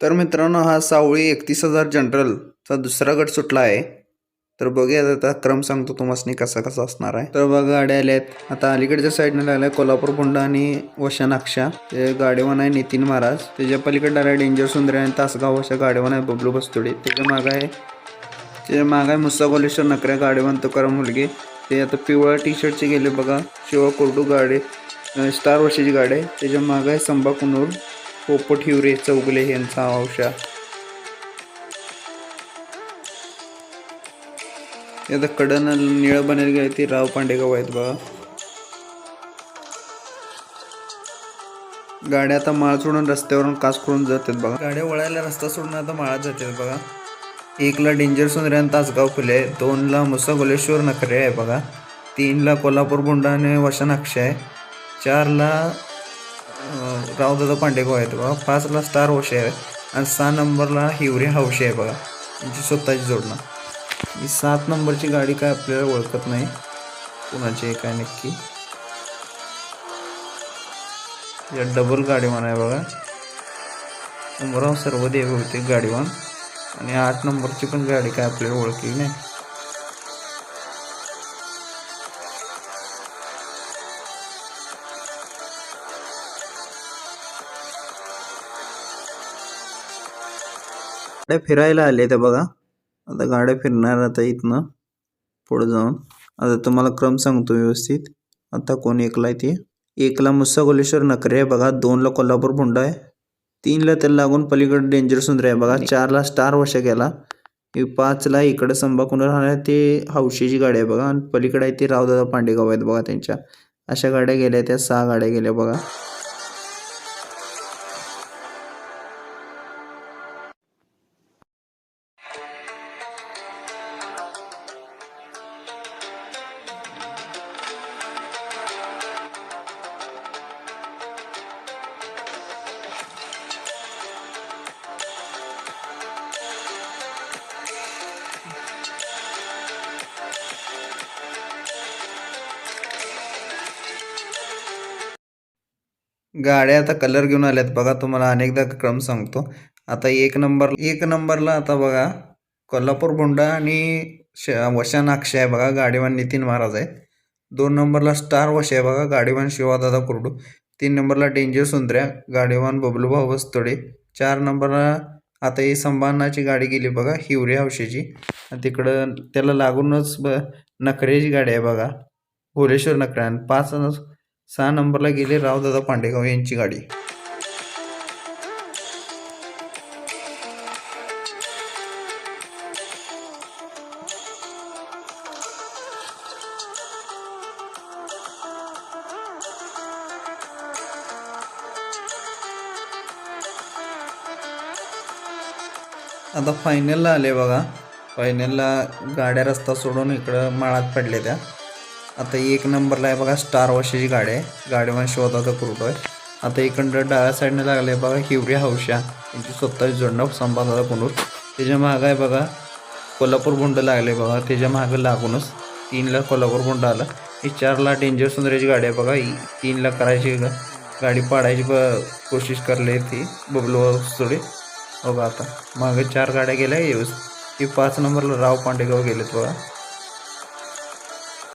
तर मित्रांनो हा सावळी एकतीस हजार जनरलचा दुसरा गट सुटला आहे. तर बघूया आता क्रम सांगतो तुम्हाला कसा कसा असणार आहे. तर बघा गाड्या आल्या आहेत आता अलीकडच्या साईडने लागल्या कोल्हापूर फोंडा आणि वशानाक्षा ते गाडीवान आहे नितीन महाराज. त्याच्या पलीकडे आलाय डेंजर सुंदर आणि तासगाव अशा गाडीवान आहे बबलू बस्तुडे. त्याच्या मागं आहे त्याच्या मागं आहे मुस्सा कॉलेश्वर नकऱ्या गाडीवान तुकाराम मुलगे. ते आता पिवळ्या टी शर्टचे गेले बघा. शिवा कोरडू गाडी स्टार वर्षाची गाडी आहे. त्याच्या मागं आहे संबा कुनूर पोपट हिवरे चौगले यांचा औषा आता कडन निळं बनेल गेले ते राव पांडेगाव आहेत बघा. गाड्या आता माळ सोडून रस्त्यावरून कास करून जातात बघा. गाड्या वळायला रस्ता सोडून आता माळात जातात बघा. एकला डेंजर सुंदर्यान तासगाव फुले आहे दोनला मुसा गोलेश्वर नखरे आहे बघा. तीनला कोल्हापूर बुंडा आणि वशनाक्ष आहे. चारला रावदादा पांडेगाव आहेत बघा. पाचला स्टार होशे आहे. आणि सहा नंबरला हिवरे हौशे आहे बघा. त्यांची स्वतःची जोडणं. ही सात नंबरची गाडी काय आपल्याला ओळखत नाही. कुणाची आहे काय नक्की. या डबल गाडीवान आहे बघा. उमराव सर्व देव होते गाडीवान. आणि आठ नंबरची पण गाडी काय आपल्याला ओळखली नाही. गाड्या फिरायला आले त्या बघा. आता गाड्या फिरणार आता इथनं पुढे जाऊन. आता तुम्हाला क्रम सांगतो व्यवस्थित. आता कोण एकला आहे ते. एकला मुस्सा कोलेश्वर नकरे आहे बघा. दोनला कोल्हापूर भुंडा आहे. तीनला त्याला लागून पलीकडे डेंजर सुंदर आहे बघा. चारला स्टार वर्ष गेला. हे पाचला इकडं संभाकुंड राहणार ते हौशीची गाडी आहे बघा. आणि पलीकडे आहे ते रावदादा पांडेगाव आहेत बघा त्यांच्या. अशा गाड्या गेल्या त्या सहा गाड्या गेल्या बघा. गाड्या आता कलर घेऊन आल्यात. बघा तुम्हाला अनेकदा क्रम सांगतो. आता एक नंबर एक नंबरला आता बघा कोल्हापूर बोंडा आणि श वशानाक्ष आहे बघा गाडीवान नितीन महाराज आहे. दोन नंबरला स्टार वश आहे बघा गाडीवान शिवादादा कुरडू. तीन नंबरला डेंजर सुंदऱ्या गाडीवान बबलूभाऊ वस्तोडे. चार नंबरला आता ही संभानाची गाडी गेली बघा हिवरे हौशेची. तिकडं त्याला लागूनच ब नखरेची गाडी आहे बघा भोलेश्वर नखऱ्यान पाच सहा नंबरला गेले रावदादा पांडेगाव यांची गाडी. आता फायनलला आले बघा. फायनलला गाड्या रस्ता सोडून इकडं माळात पडले त्या. आता एक नंबरला आहे बघा स्टार वॉशची गाडी आहे. गाडीवर शोधाचा क्रूट आहे आता इकडं डाव्या साईडने लागले बघा हिवरी हौशा यांची स्वतःची जोडणं संभाजाचा पुनूर त्याच्या मागं आहे बघा कोल्हापूर बोंड लागले बघा. त्याच्या मागं लागूनच तीनला कोल्हापूर बोंड आला. ही चारला डेंजर सुंदराची गाडी आहे बघा. ही तीनला करायची गाडी पाडायची ब कोशिश करले ती. बबलू थोडी बघा आता. मागे चार गाड्या गेल्या येऊस ही पाच नंबरला राव पांडेगाव गेलेत बघा.